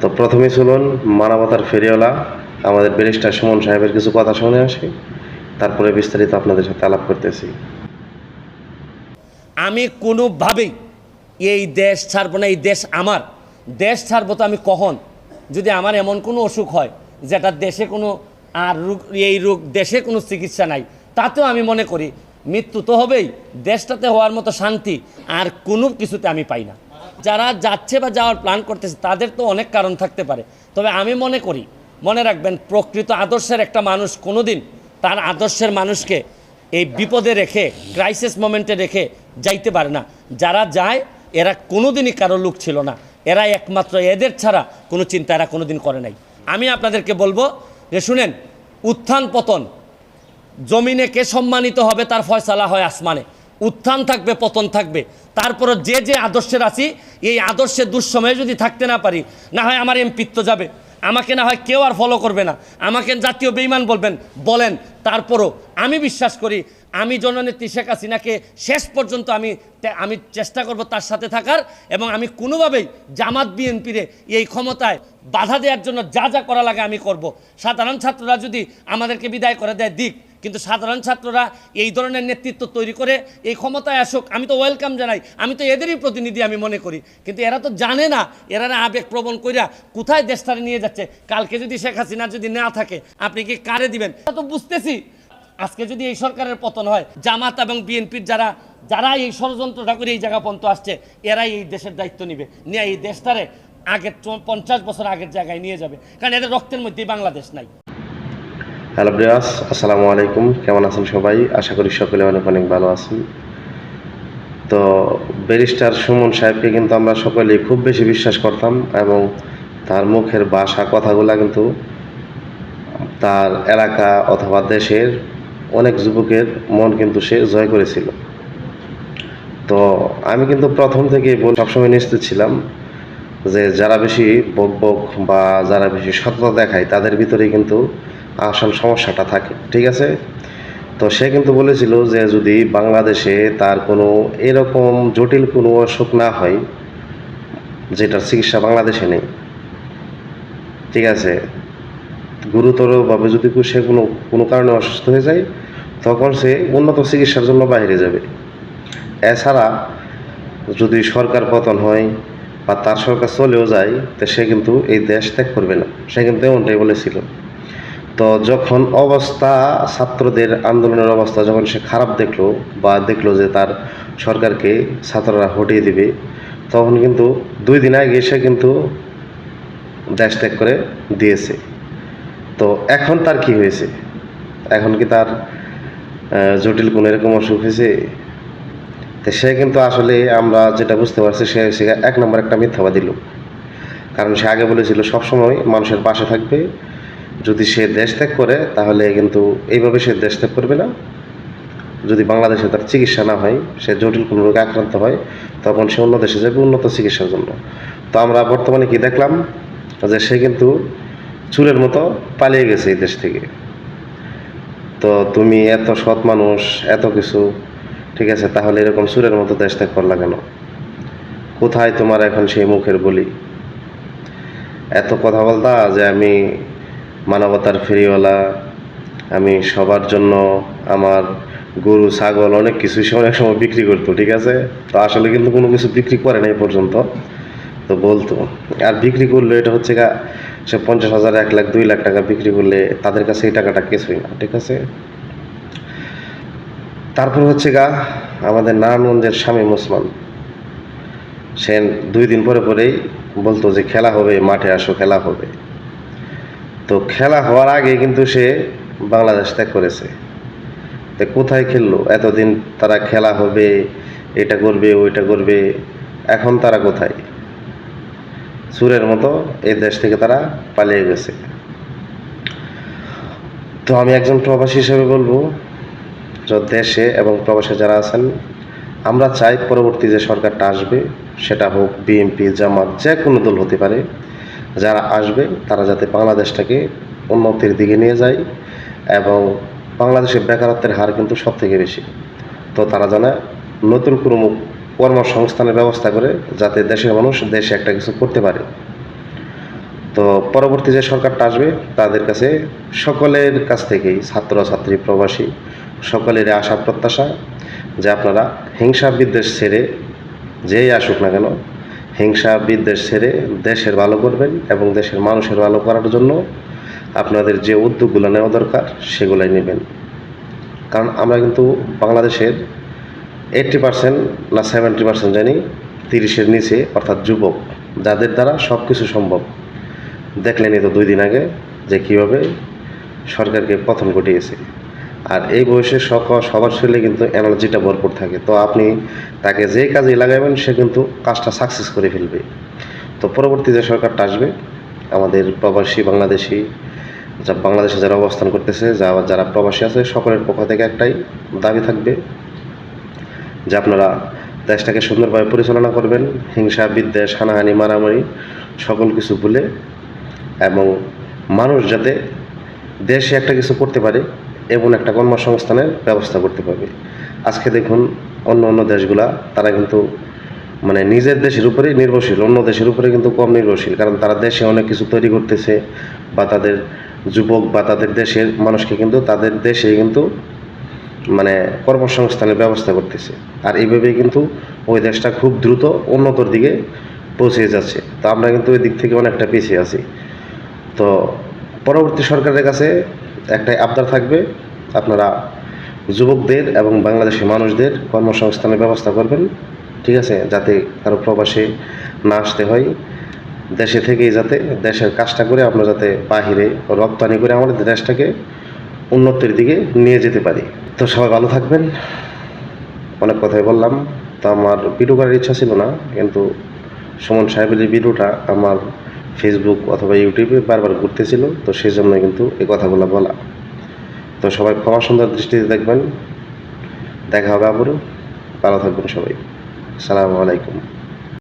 তো প্রথমে শুনুন, মানবতার ফেরিওয়ালা, আমাদের ব্যারিস্টার সুমন সাহেবের কিছু কথা শুনে আসি, তারপরে বিস্তারিত আপনাদের সাথে আলাপ করতেছি। আমি কোনোভাবেই এই দেশ ছাড়বো না, এই দেশ আমার। দেশ ছাড়বো তো আমি কখন? যদি আমার এমন কোনো অসুখ হয়, যেটা দেশে কোনো আর রোগ, এই রোগ, দেশে কোনো চিকিৎসা নাই, তাতেও আমি মনে করি, মৃত্যু তো হবেই, দেশটাতে হওয়ার মতো শান্তি আর কোনো কিছুতে আমি পাই না। যারা যাচ্ছে বা যাওয়ার প্ল্যান করতেছে, তাদের তো অনেক কারণ থাকতে পারে। তবে আমি মনে করি, মনে রাখবেন, প্রকৃত আদর্শের একটা মানুষ কোনোদিন তার আদর্শের মানুষকে এই বিপদে রেখে ক্রাইসিস মোমেন্টে রেখে যাইতে পারে না। যারা যায়, এরা কোনোদিনই কারও লোক ছিল না। এরা একমাত্র এদের ছাড়া কোনো চিন্তা এরা কোনোদিন করে নাই। আমি আপনাদেরকে বলব যে, শুনেন, উত্থান পতন, জমিনে কে সম্মানিত হবে তার ফয়সালা হয় আসমানে। উত্থান থাকবে, পতন থাকবে। তারপরে যে যে আদর্শের আছি, এই আদর্শের দুঃসময়ে যদি থাকতে না পারি, না হয় আমার এমপিত্ব যাবে। আমাকে না হয় কেউ আর ফলো করবে না। আমাকে জাতীয় বেইমান বলবেন, বলেন। তারপরও আমি বিশ্বাস করি, আমি জননেত্রী শেখ হাসিনাকে শেষ পর্যন্ত আমি আমি চেষ্টা করব তার সাথে থাকার এবং আমি কোনোভাবেই জামাত বিএনপিরে এই ক্ষমতায় বাধা দেওয়ার জন্য যা যা করা লাগে আমি করব। সাধারণ ছাত্ররা যদি আমাদেরকে বিদায় করে দেয়, দিক। কিন্তু সাধারণ ছাত্ররা এই ধরনের নেতৃত্ব তৈরি করে, এই ক্ষমতায় আসুক, আমি তো ওয়েলকাম জানাই, আমি তো এদেরই প্রতিনিধি আমি মনে করি। কিন্তু এরা তো জানে না, এরা না আবেগ প্রবণ কইরা কোথায় দেশটারে নিয়ে যাচ্ছে। কালকে যদি শেখ হাসিনা যদি না থাকে, আপনি কি কারে দিবেন? তা তো বুঝতেছি। আজকে যদি এই সরকারের পতন হয়, জামাত এবং বিএনপির যারা যারা এই ষড়যন্ত্রটা করে এই জায়গা পর্যন্ত আসছে, এরাই এই দেশের দায়িত্ব নিবে। নিয়ে এই দেশটারে আগের পঞ্চাশ বছর আগের জায়গায় নিয়ে যাবে। কারণ এদের রক্তের মধ্যেই বাংলাদেশ নাই। হ্যালো ব্রিয়াস আসসালামু আলাইকুম। কেমন আছেন সবাই? আশা করি সকলে অনেক অনেক ভালো আছেন। তো ব্যারিস্টার সুমন সাহেবকে কিন্তু আমরা সকলেই খুব বেশি বিশ্বাস করতাম এবং তার মুখের বাসা কথাগুলো কিন্তু তার এলাকা অথবা দেশের অনেক যুবকের মন কিন্তু সে জয় করেছিল। তো আমি কিন্তু প্রথম থেকে সবসময় নিশ্চিত ছিলাম যে যারা বেশি বক বক বা যারা বেশি সততা দেখায় তাদের ভিতরেই কিন্তু আসল সমস্যাটা থাকে, ঠিক আছে? তো সে কিন্তু বলেছিল যে যদি বাংলাদেশে তার কোনো এরকম জটিল কোনো অসুখ না হয়, যেটার চিকিৎসা বাংলাদেশে নেই, ঠিক আছে? গুরুতরভাবে যদি সে কোনো কোনো কারণে অসুস্থ হয়ে যায়, তখন সে উন্নত চিকিৎসার জন্য বাইরে যাবে। এছাড়া যদি সরকার পতন হয় বা তার সরকার চলেও যায়, তো সে কিন্তু এই দেশ ত্যাগ করবে না। সে কিন্তু এমনটাই বলেছিল। তো যখন অবস্থা, ছাত্রদের আন্দোলনের অবস্থা যখন সে খারাপ দেখল বা দেখল যে তার সরকারকে ছাত্ররা হটিয়ে দিবে, তখন কিন্তু দুই দিন আগে সে কিন্তু দেশ ত্যাগ করে দিয়েছে। তো এখন তার কি হয়েছে? এখন কি তার জটিল কোনো এরকম অসুখ হয়েছে? তো সে কিন্তু আসলে আমরা যেটা বুঝতে পারছি, সে সে এক নম্বর একটা মিথ্যাবাদী লোক। কারণ সে আগে বলেছিল, সবসময় মানুষের পাশে থাকবে যদি সে দেশ ত্যাগ করে, তাহলে কিন্তু এইভাবে সে দেশ ত্যাগ করবে না। যদি বাংলাদেশে তার চিকিৎসা না হয়, সে জটিল কোনো রোগে আক্রান্ত হয়, তখন সে অন্য দেশে যাবে উন্নত চিকিৎসার জন্য। তো আমরা বর্তমানে কি দেখলাম? যে সে কিন্তু চুলের মতো পালিয়ে গেছে এই দেশ থেকে। তো তুমি এত সৎ মানুষ, এত কিছু, ঠিক আছে, তাহলে এরকম চুরের মতো দেশ ত্যাগ করলা কেন? কোথায় তোমার এখন সেই মুখের বলি? এত কথা বলতা যে আমি মানবতার ফেরিওয়ালা, আমি সবার জন্য আমার গরু, ছাগল অনেক কিছু অনেক সময় বিক্রি করতো, ঠিক আছে? তো আসলে কিন্তু কোনো কিছু বিক্রি করে নাই পর্যন্ত, তো বলতো। আর বিক্রি করলে এটা হচ্ছে গা, সে পঞ্চাশ হাজার, এক লাখ, দুই লাখ টাকা বিক্রি করলে তাদের কাছে এই টাকাটা কিছুই না, ঠিক আছে? তারপর হচ্ছে গা, আমাদের নারায়ণগঞ্জের স্বামী মুসলমান। সে দুই দিন পরে পরেই বলতো যে খেলা হবে, মাঠে আসো, খেলা হবে। তো খেলা হওয়ার আগে কিন্তু সে বাংলাদেশ ত্যাগ করেছে। তো কোথায় খেললো? এতদিন তারা খেলা হবে, এটা করবে, ওইটা করবে, এখন তারা কোথায়? সুরের মতো এই দেশ থেকে তারা পালিয়ে গেছে। তো আমি একজন প্রবাসী হিসেবে বলব দেশে এবং প্রবাসে যারা আছেন, আমরা চাই পরবর্তী যে সরকারটা আসবে, সেটা হোক বিএনপি, জামাত, যে কোনো দল হতে পারে যারা আসবে, তারা যাতে বাংলাদেশটাকে উন্নতির দিকে নিয়ে যায় এবং বাংলাদেশের বেকারত্বের হার কিন্তু সব থেকে বেশি। তো তারা জানে নতুন কোনো কর্মসংস্থানের ব্যবস্থা করে যাতে দেশের মানুষ দেশে একটা কিছু করতে পারে। তো পরবর্তী যে সরকারটা আসবে, তাদের কাছে সকলের কাছ থেকেই ছাত্র ছাত্রী প্রবাসী সকলের আশা প্রত্যাশা যে আপনারা হিংসা বিদ্বেষ ছেড়ে যেই আসুক না কেন হিংসা বিদ্বেষ ছেড়ে দেশের ভালো করবেন এবং দেশের মানুষের ভালো করার জন্য আপনাদের যে উদ্যোগগুলো নেওয়া দরকার সেগুলাই নেবেন। কারণ আমরা কিন্তু বাংলাদেশের এইট্টি পার্সেন্ট না সেভেন্টি পার্সেন্ট জানি তিরিশের নিচে অর্থাৎ যুবক, যাদের দ্বারা সব কিছু সম্ভব। দেখলেনই তো দুই দিন আগে যে কীভাবে সরকারকে পতন ঘটিয়েছে। আর এই বয়সে সক সবার শরীরে কিন্তু এনার্জিটা ভরপুর থাকে। তো আপনি তাকে যেই কাজে লাগাবেন, সে কিন্তু কাজটা সাকসেস করে ফেলবে। তো পরবর্তী যে সরকারটা আসবে, আমাদের প্রবাসী বাংলাদেশি, যা বাংলাদেশে যারা অবস্থান করতেছে, যা যারা প্রবাসী আছে, সকলের পক্ষ থেকে একটাই দাবি থাকবে যে আপনারা দেশটাকে সুন্দরভাবে পরিচালনা করবেন। হিংসা, বিদ্বেষ, হানাহানি, মারামারি, সকল কিছু ভুলে এবং মানুষ যাতে দেশে একটা কিছু করতে পারে এমন একটা কর্মসংস্থানের ব্যবস্থা করতে পারবে। আজকে দেখুন, অন্য অন্য দেশগুলা, তারা কিন্তু মানে নিজের দেশের উপরেই নির্ভরশীল, অন্য দেশের উপরে কিন্তু কম নির্ভরশীল, কারণ তারা দেশে অনেক কিছু তৈরি করতেছে, বা তাদের যুবক, বা তাদের দেশের মানুষকে কিন্তু তাদের দেশে কিন্তু মানে কর্মসংস্থানের ব্যবস্থা করতেছে। আর এইভাবেই কিন্তু ওই দেশটা খুব দ্রুত উন্নতর দিকে পৌঁছে যাচ্ছে। তো আমরা কিন্তু ওই দিক থেকে অনেকটা পিছিয়ে আছি। তো পরবর্তী সরকারের কাছে একটাই আবদার থাকবে, আপনারা যুবকদের এবং বাংলাদেশের মানুষদের কর্মসংস্থানের ব্যবস্থা করবেন, ঠিক আছে? যাতে কারও প্রবাসে না আসতে হয়। দেশে থেকেই যাতে, দেশের কাজটা করে আমরা যাতে বাহিরে রপ্তানি করে আমাদের দেশটাকে উন্নতির দিকে নিয়ে যেতে পারি। তো সবাই ভালো থাকবেন। অনেক কথাই বললাম। তো আমার ভিডিও করার ইচ্ছা ছিল না, কিন্তু সুমন সাহেবের ভিডিওটা আমার ফেসবুক অথবা ইউটিউবে বারবার ঘুরতেছিল, তো সেই জন্য কিন্তু এই কথাগুলো বলা। তো সবাই ক্ষমা সুন্দর দৃষ্টিতে দেখবেন। দেখা হবে আবারও। ভালো থাকবেন সবাই। আসসালামু আলাইকুম।